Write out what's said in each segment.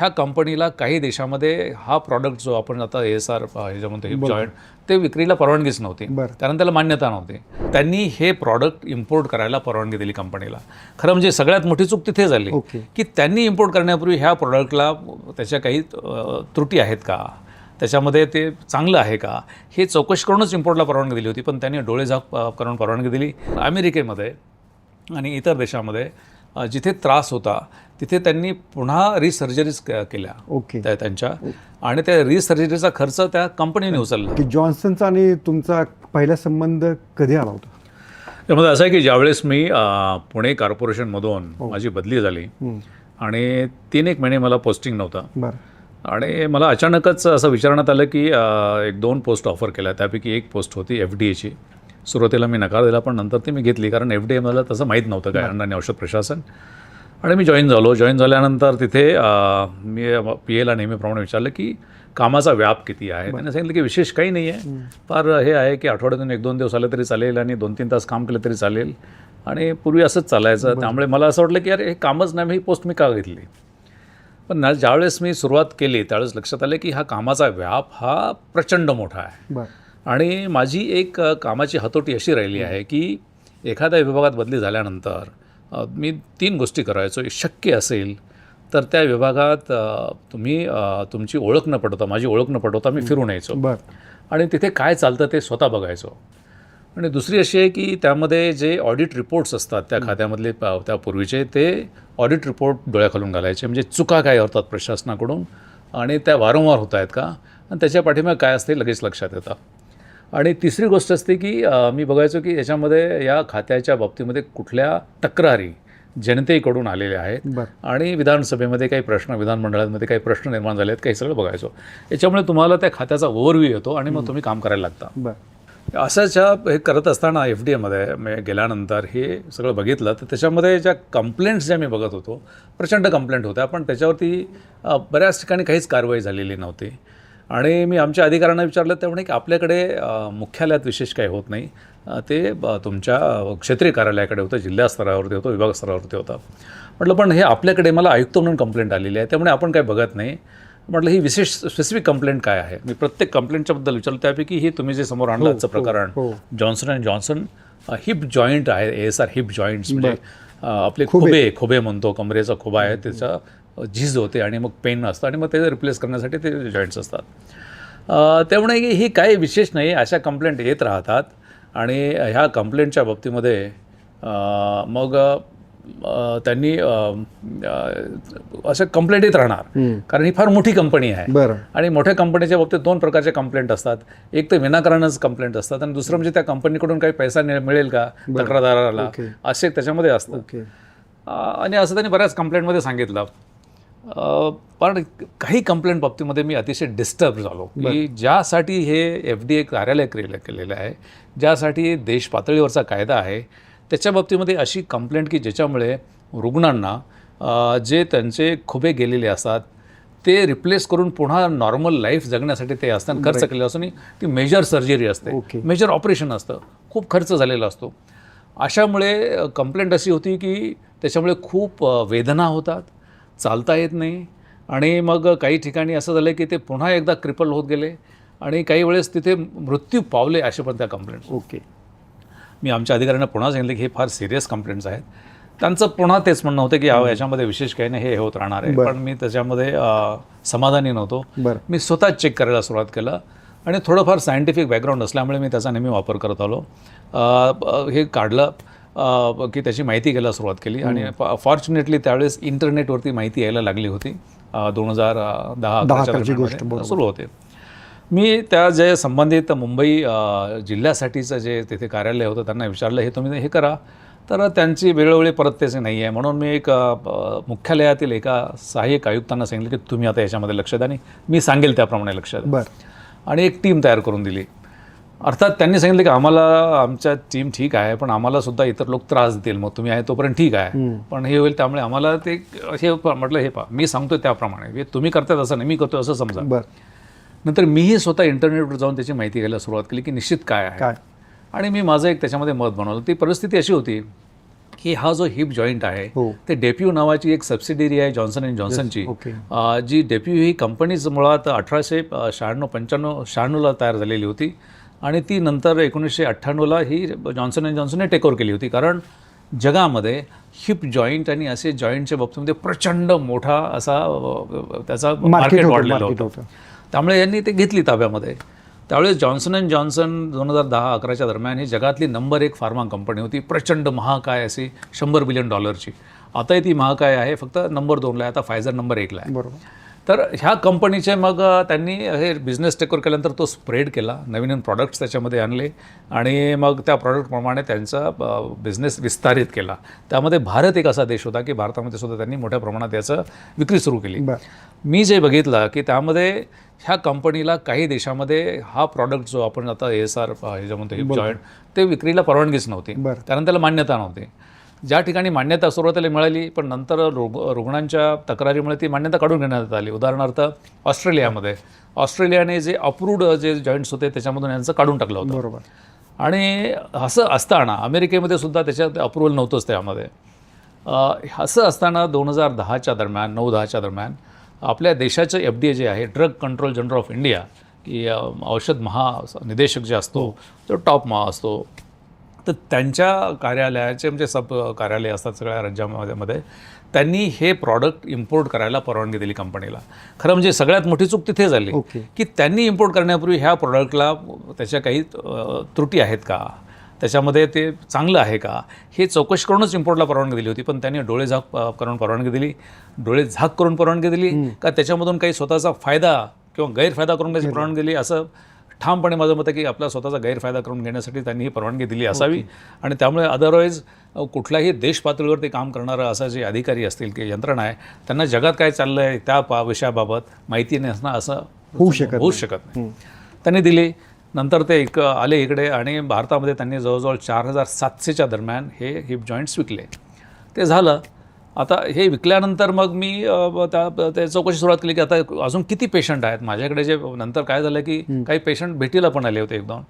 ह्या कंपनीला काही देशामध्ये हा प्रॉडक्ट जो आपण आता एस आर ह्याच्यामध्ये जॉईंट ते विक्रीला परवानगीच नव्हती. कारण त्याला मान्यता नव्हती. त्यांनी हे प्रॉडक्ट इम्पोर्ट करायला परवानगी दिली कंपनीला. खरं म्हणजे सगळ्यात मोठी चूक तिथे झाली. की त्यांनी इम्पोर्ट करण्यापूर्वी ह्या प्रॉडक्टला त्याच्या काही त्रुटी आहेत का? त्याच्यामध्ये ते चांगलं आहे का? हे चौकशी करूनच इम्पोर्टला परवानगी दिली होती पण त्यांनी डोळे झाक करून परवानगी दिली. अमेरिकेमध्ये आणि इतर देशामध्ये जिथे त्रास होता तिथे त्यांनी पुन्हा रिसर्जरीज केल्या. ओके. त्या त्यांच्या. आणि त्या रिसर्जरीचा खर्च त्या कंपनीने उचलला. की जॉन्सनचा आणि तुमचा पहिला संबंध कधी आला होता? त्यामध्ये असं आहे की ज्यावेळेस मी पुणे कॉर्पोरेशनमधून माझी बदली झाली. आणि तीन एक महिने मला पोस्टिंग नव्हतं. आणि मला अचानकच असं विचारण्यात आलं की एक दोन पोस्ट ऑफर केल्या. त्यापैकी एक पोस्ट होती एफ डी एची सुरुवातीला मी नकार दिला पण नंतर ती मी घेतली. कारण एफ डी ए मला तसं माहीत नव्हतं काय. अन्न आणि औषध प्रशासन. आणि मी जॉईन झालो. जॉईन झाल्यानंतर तिथे मी पी एला नेहमीप्रमाणे विचारलं की कामाचा व्याप किती आहे? त्याने सांगितलं की विशेष काही नाही आहे फार हे आहे की आठवड्यातून एक दोन दिवस आले तरी चालेल आणि दोन तीन तास काम केलं तरी चालेल. आणि पूर्वी असंच चालायचं. त्यामुळे मला असं वाटलं की अरे हे कामच नाही ही पोस्ट मी का घेतली? पण ज्यावेळेस मी सुरुवात केली त्यावेळेस लक्षात आलं की हा कामाचा व्याप हा प्रचंड मोठा आहे. आणि माझी एक कामाची हातोटी अशी राहिली आहे की एखाद्या विभागात बदली झाल्यानंतर मी तीन गोष्टी करायचो. शक्य असेल तर त्या विभागात तुम्ही तुमची ओळख न पटवता माझी ओळख न पटवता मी फिरून यायचो. बरं. आणि तिथे काय चालतं ते स्वतः बघायचो. आणि दुसरी अशी आहे की त्यामध्ये जे ऑडिट रिपोर्ट्स असतात त्या खात्यामधले प- त्या पूर्वीचे ते ऑडिट रिपोर्ट डोळ्याखालून घालायचे. म्हणजे चुका काय होतात प्रशासनाकडून आणि त्या वारंवार होत आहेत का? आणि त्याच्या पाठीमागे काय असते लगेच लक्षात येतं. आणि तिसरी गोष्ट असते की मी बघायचो की याच्यामध्ये या खात्याच्या बाबतीमध्ये कुठल्या तक्रारी जनतेकडून आलेल्या आहेत. आणि विधानसभेमध्ये काही प्रश्न विधानमंडळामध्ये काही प्रश्न निर्माण झाले आहेत काही सगळं बघायचो. याच्यामुळे तुम्हाला त्या खात्याचा ओव्हरव्ह्यू येतो आणि मग तुम्ही काम करायला लागता. बरं. अशाच्या हे करत असताना एफ डी एमध्ये मी गेल्यानंतर हे सगळं बघितलं तर त्याच्यामध्ये ज्या कंप्लेंट्स ज्या मी बघत होतो प्रचंड कंप्लेंट होत्या पण त्याच्यावरती बऱ्याच ठिकाणी काहीच कारवाई झालेली नव्हती. आणि मी आमच्या अधिकाऱ्यांना विचारलं ते म्हणे की आपल्याकडे मुख्यालयात विशेष काही होत नाही. ते तुमच्या क्षेत्रीय कार्यालयाकडे होतं जिल्हा स्तरावरती होतं विभाग स्तरावरती होतं. म्हटलं पण हे आपल्याकडे मला आयुक्त म्हणून कंप्लेंट आलेली आहे. त्यामुळे आपण काय बघत नाही. म्हटलं ही विशेष स्पेसिफिक कंप्लेंट काय आहे? मी प्रत्येक कंप्लेंटच्या बद्दल विचारलं. त्यापैकी ही तुम्ही जे समोर आणलं आजचं प्रकरण हो. Johnson and Johnson hip joint आहे एस आर हिप जॉईंट्स म्हणजे आपले खोबे. खोबे म्हणतो कमरेचा खोबा आहे त्याचा झीज होते आणि मग पेन असतं आणि मग ते रिप्लेस करण्यासाठी ते जॉईंट्स असतात. त्यामुळे ही ही काही विशेष नाही अशा कंप्लेंट येत राहतात आणि ह्या कंप्लेंटच्या बाबतीमध्ये मग त्यांनी अ, अ, अशा कंप्लेंट येत राहणार. कारण ही फार मोठी कंपनी आहे. आणि मोठ्या कंपनीच्या बाबतीत दोन प्रकारचे कंप्लेंट असतात. एक तर विनाकारणच कंप्लेंट असतात आणि दुसरं म्हणजे त्या कंपनीकडून काही पैसा मिळ- मिळेल का तक्रारदाराला. असे त्याच्यामध्ये असतं आणि असं त्यांनी बऱ्याच कंप्लेंटमध्ये सांगितलं. पण काही कंप्लेंट बाबतीमध्ये मी अतिशय डिस्टर्ब झालो. की ज्यासाठी हे एफ डी ए कार्यालय केलेलं केलेलं आहे ज्यासाठी देश पातळीवरचा कायदा आहे त्याच्या बाबतीमध्ये अशी कंप्लेंट की ज्याच्यामुळे रुग्णांना जे त्यांचे खुबे गेलेले असतात ते रिप्लेस करून पुन्हा नॉर्मल लाईफ जगण्यासाठी ते असताना खर्च केलेला असतो आणि ती मेजर सर्जरी असते. मेजर ऑपरेशन असतं. खूप खर्च झालेला असतो. अशामुळे कंप्लेंट अशी होती की त्याच्यामुळे खूप वेदना होतात. चालता येत नाही. आणि मग काही ठिकाणी असं झालं की ते पुन्हा एकदा क्रिपल होत गेले आणि काही वेळेस तिथे मृत्यू पावले असे पण त्या कंप्लेंट ओके. मी आमच्या अधिकाऱ्यांना पुन्हा सांगितलं की हे फार सिरियस कंप्लेंट्स आहेत. त्यांचं पुन्हा तेच म्हणणं होतं की याच्यामध्ये विशेष काही नाही हे होत राहणार आहे. पण मी त्याच्यामध्ये समाधानी नव्हतो. मी स्वतः चेक करायला सुरुवात केलं आणि थोडंफार सायंटिफिक बॅकग्राऊंड असल्यामुळे मी त्याचा नेहमी वापर करत आलो. हे काढलं. की त्याची माहिती घ्यायला सुरुवात केली. आणि फॉर्च्युनेटली त्यावेळेस इंटरनेटवरती माहिती यायला लागली होती. दोन हजार दहा सुरू होते. मी त्या जे संबंधित मुंबई जिल्ह्यासाठीचं जे तिथे कार्यालय होतं त्यांना विचारलं हे तुम्ही हे करा. तर त्यांची वेळोवेळी परततेचे नाही आहे म्हणून मी एक मुख्यालयातील एका सहाय्यक आयुक्तांना सांगितलं की तुम्ही आता याच्यामध्ये लक्ष द्या. आणि मी सांगेल त्याप्रमाणे लक्ष द्या. बरं. आणि एक टीम तयार करून दिली. अर्थात त्यांनी सांगितलं की आम्हाला आमच्या टीम ठीक आहे पण आम्हाला सुद्धा इतर लोक त्रास देतील. मग तुम्ही आहे तोपर्यंत ठीक आहे. पण हे होईल त्यामुळे आम्हाला ते हे म्हटलं हे पा मी सांगतोय त्याप्रमाणे. तुम्ही करताय असं नाही मी करतोय असं समजा. बरं. नंतर मीही स्वतः इंटरनेटवर जाऊन त्याची माहिती घ्यायला सुरुवात केली की निश्चित काय आहे. आणि मी माझं एक त्याच्यामध्ये मत बनवलं. ती परिस्थिती अशी होती की हा जो हिप जॉईंट आहे हो. ते डेप्यू नावाची एक सबसिडिरी आहे जॉन्सन अँड जॉन्सनची जी डेप्यू ही कंपनीज मुळात अठराशे शहाण्णव पंच्याण्णव शहाण्णवला तयार झालेली होती. आणि ती नंतर एकोणीसशे अठ्ठ्याण्णवला ही जॉन्सन अँड जॉन्सनने टेक ओव्हर केली होती. कारण जगामध्ये हिप जॉईंट आणि असे जॉईंटच्या बाबतीमध्ये प्रचंड मोठा असा त्याचा मार्केट वाढलेलं होतं. त्यामुळे यांनी ते घेतली ताब्यामध्ये. त्यावेळेस जॉन्सन अँड जॉन्सन दोन हजार दहा अकराच्या दरम्यान ही जगातली नंबर एक फार्मा कंपनी होती. प्रचंड महाकाय अशी शंभर बिलियन डॉलरची आताही ती महाकाय आहे फक्त नंबर दोनला आहे. आता फायझर नंबर एकला आहे. बरोबर. तर ह्या कंपनीचे मग त्यांनी हे बिझनेस टेकओवर केल्यानंतर तो स्प्रेड केला. नवीन नवीन प्रॉडक्ट्स त्याच्यामध्ये आणले आणि मग त्या प्रॉडक्टप्रमाणे त्यांचा बिझनेस विस्तारित केला. त्यामध्ये भारत एक असा देश होता की भारतामध्ये सुद्धा त्यांनी मोठ्या प्रमाणात याचं विक्री सुरू केली. मी जे बघितलं की त्यामध्ये ह्या कंपनीला काही देशामध्ये हा प्रॉडक्ट जो आपण आता एस आर ह्याच्या म्हणतो हिप जॉईंट ते विक्रीला परवानगीच नव्हती. कारण त्याला मान्यता नव्हती. ज्या ठिकाणी मान्यता सुरुवातीला मिळाली पण नंतर रुग रुग्णांच्या तक्रारीमुळे ती मान्यता काढून घेण्यात आली. उदाहरणार्थ ऑस्ट्रेलियामध्ये. ऑस्ट्रेलियाने जे अप्रूव्ड जे जॉईंट्स होते त्याच्यामधून यांचं काढून टाकलं होतं. बरोबर. आणि असं असताना अमेरिकेमध्ये सुद्धा त्याच्यात अप्रुव्हल नव्हतंच त्यामध्ये. असं असताना दोन हजार दहाच्या दरम्यान नऊ दहाच्या दरम्यान आपल्या देशाचं एफ डी ए जे आहे drug control general of India की औषध महा निदेशक जे असतो तो टॉप महा असतो. तर त्यांच्या कार्यालयाचे म्हणजे सब कार्यालय असतात सगळ्या राज्यामध्ये मध्ये त्यांनी हे प्रॉडक्ट इम्पोर्ट करायला परवानगी दिली कंपनीला खरं म्हणजे सगळ्यात मोठी चूक तिथे झाली ओके. की त्यांनी इम्पोर्ट करण्यापूर्वी ह्या प्रॉडक्टला त्याच्या काही त्रुटी आहेत का? त्याच्यामध्ये ते चांगलं आहे का? हे चौकशी करूनच इम्पोर्टला परवानगी दिली होती पण त्यांनी डोळे झाक करून परवानगी दिली. डोळे झाक करून परवानगी दिली का त्याच्यामधून काही स्वतःचा फायदा किंवा गैरफायदा करून त्याची परवानगी दिली असं ठामपणे माझं मत आहे की आपला स्वतःचा गैरफायदा करून घेण्यासाठी त्यांनी ही परवानगी दिली असावी. आणि त्यामुळे अदरवाईज कुठल्याही देश पातळीवरती काम करणारं असं जे अधिकारी असतील की यंत्रणा आहे त्यांना जगात काय चाललं आहे त्या पा विषयाबाबत माहिती नसणं असं होऊ शकत होऊ शकत नाही. त्यांनी दिली. नंतर ते एक आले इकडे आणि भारतामध्ये त्यांनी जवळजवळ चार हजार सातशेच्या दरम्यान हे हिप जॉईंट्स विकले. ते झालं. आता हे विकल्यानंतर मग मी त्या त्या चौकशी सुरुवात केली की आता अजून किती पेशंट आहेत? माझ्याकडे जे नंतर काय झालं की काही पेशंट भेटीला पण आले होते एक दोन.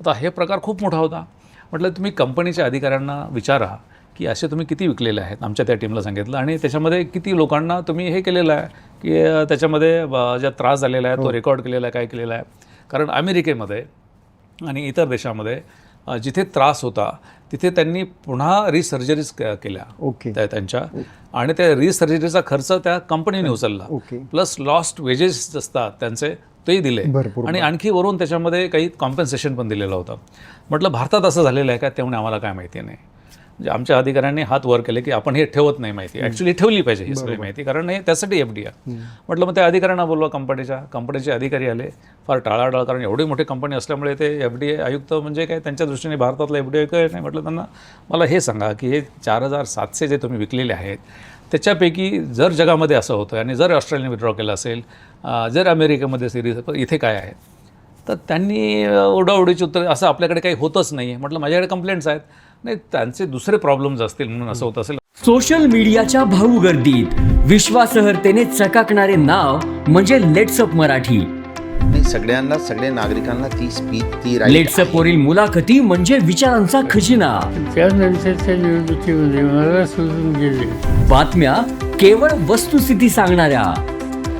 आता हे प्रकार खूप मोठा होता. म्हटलं तुम्ही कंपनीच्या अधिकाऱ्यांना विचारा की असे तुम्ही किती विकलेले आहेत? आमच्या त्या टीमला सांगितलं. आणि त्याच्यामध्ये किती लोकांना तुम्ही हे केलेलं आहे की त्याच्यामध्ये ज्या त्रास झालेला आहे तो रेकॉर्ड केलेला आहे काय केलेला आहे. कारण अमेरिकेमध्ये आणि इतर देशामध्ये जिथे त्रास होता तिथे त्यांनी पुन्हा रिसर्जरीज केल्या. ओके. त्या त्यांच्या. आणि त्या रिसर्जरीचा खर्च त्या कंपनीने उचलला. ओके. प्लस लॉस्ट वेजेस असतात त्यांचे तेही दिले. आणि आणखी वरून त्याच्यामध्ये काही कॉम्पन्सेशन पण दिलेलं होतं. म्हटलं भारतात असं झालेलं आहे का? त्यामुळे आम्हाला काय माहिती नाही. म्हणजे आमच्या अधिकाऱ्यांनी हात वर केले की आपण हे ठेवत नाही माहिती. ॲक्च्युली ठेवली पाहिजे ही सगळी माहिती. कारण हे त्यासाठी एफ डी आहे म्हटलं मग त्या अधिकाऱ्यांना बोलवा कंपनीच्या. कंपनीचे अधिकारी आले. फार टाळाटाळ कारण एवढी मोठी कंपनी असल्यामुळे ते एफ डी आयुक्त म्हणजे काय त्यांच्या दृष्टीने भारतातलं एफ डी आयुक्त नाही म्हटलं त्यांना मला हे सांगा की हे चार हजार सातशे जे तुम्ही विकलेले आहेत त्याच्यापैकी जर जगामध्ये असं होतं आणि जर ऑस्ट्रेलियाने विड्रॉ केलं असेल जर अमेरिकेमध्ये सिरीज इथे काय आहे? तर त्यांनी ओढाओढीची उत्तर असं आपल्याकडे काही होतच नाही आहे म्हटलं माझ्याकडे कंप्लेंट्स आहेत. नाही त्यांचे दुसरे प्रॉब्लेम्स असतील म्हणून असं होत असेल. सोशल मीडियाच्या भाऊ गर्दीत विश्वासार्हतेने चकाकणारे नाव म्हणजे लेट्सअप मराठी. नाही सगळ्यांना सगळ्या नागरिकांना ती स्पीच ती लेट्सअप वरील मुलाखती म्हणजे विचारांचा खजिना. त्यानंतरच्या निवडणुकीमध्ये मला सोडून गेले. बातम्या केवळ वस्तुस्थिती सांगणाऱ्या.